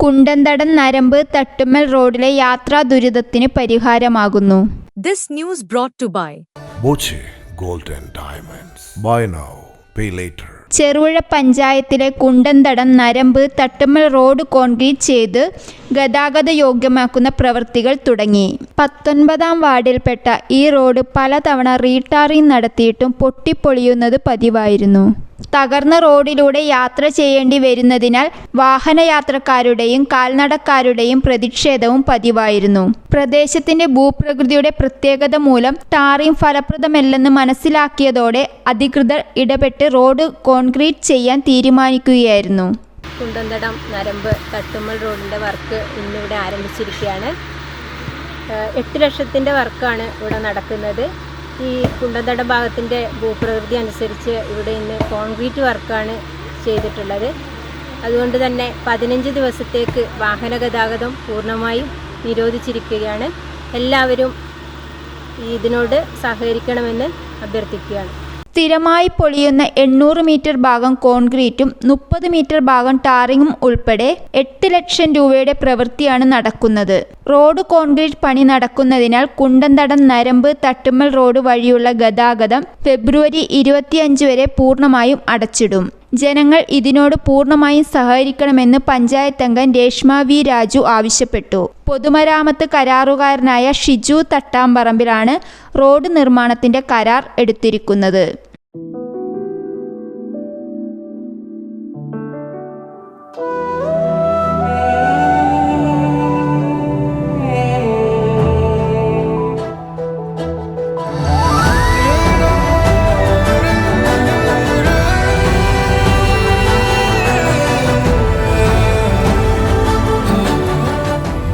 കുണ്ടന്തടം നരമ്പ് തട്ടുമ്മൽ റോഡിലെ യാത്രാ ദുരിതത്തിന് പരിഹാരമാകുന്നു this news brought to by Boche Gold and Diamonds. Buy now, pay later. Cherupuzha പഞ്ചായത്തിലെ Kundanthadam നരമ്പ് Thattummal road concrete ചെയ്ത് ഗതാഗത യോഗ്യമാക്കുന്ന പ്രവൃത്തികൾ തുടങ്ങി പത്തൊൻപതാം വാർഡിൽപ്പെട്ട ഈ റോഡ് പലതവണ റീടാറിംഗ് നടത്തിയിട്ടും പൊട്ടിപ്പൊളിയുന്നത് പതിവായിരുന്നു തകർന്ന റോഡിലൂടെ യാത്ര ചെയ്യേണ്ടി വരുന്നതിനാൽ വാഹനയാത്രക്കാരുടെയും കാൽനടക്കാരുടെയും പ്രതിഷേധവും പതിവായിരുന്നു. പ്രദേശത്തിന്റെ ഭൂപ്രകൃതിയുടെ പ്രത്യേകത മൂലം ടാറിംഗ് ഫലപ്രദമല്ലെന്ന് മനസ്സിലാക്കിയതോടെ അധികൃതർ ഇടപെട്ട് റോഡ് കോൺക്രീറ്റ് ചെയ്യാൻ തീരുമാനിക്കുകയായിരുന്നു. കുണ്ടന്തടം നരമ്പ് തട്ടുമ്മൽ റോഡിന്റെ വർക്ക് ഇന്നിവിടെ ആരംഭിച്ചിരിക്കുകയാണ്. എട്ട് ലക്ഷത്തിന്റെ വർക്കാണ് ഇവിടെ നടക്കുന്നത്. ഈ കുണ്ടതട ഭാഗത്തിന്റെ ഭൂപ്രകൃതി അനുസരിച്ച് ഇവിടെ ഇന്ന് കോൺക്രീറ്റ് വർക്കാണ് ചെയ്തിട്ടുള്ളത്. അതുകൊണ്ട് തന്നെ പതിനഞ്ച് ദിവസത്തേക്ക് വാഹന ഗതാഗതം പൂർണമായും നിരോധിച്ചിരിക്കുകയാണ്. എല്ലാവരും ഇതിനോട് സഹകരിക്കണമെന്ന് അഭ്യർത്ഥിക്കുകയാണ്. സ്ഥിരമായി പൊളിയുന്ന എണ്ണൂറ് മീറ്റർ ഭാഗം കോൺക്രീറ്റും മുപ്പത് മീറ്റർ ഭാഗം ടാറിങ്ങും ഉൾപ്പെടെ എട്ട് ലക്ഷം രൂപയുടെ പ്രവൃത്തിയാണ് നടക്കുന്നത്. റോഡ് കോൺക്രീറ്റ് പണി നടക്കുന്നതിനാൽ കുണ്ടന്തടം നരമ്പ് തട്ടുമ്മൽ റോഡ് വഴിയുള്ള ഗതാഗതം ഫെബ്രുവരി ഇരുപത്തിയഞ്ച് വരെ പൂർണമായും അടച്ചിടും. ജനങ്ങൾ ഇതിനോട് പൂർണമായും സഹകരിക്കണമെന്ന് പഞ്ചായത്ത് അംഗം രേഷ്മ വി രാജു ആവശ്യപ്പെട്ടു. പൊതുമരാമത്ത് കരാറുകാരനായ ഷിജു തട്ടാമ്പറമ്പിലാണ് റോഡ് നിർമ്മാണത്തിന്റെ കരാർ എടുത്തിരിക്കുന്നത്.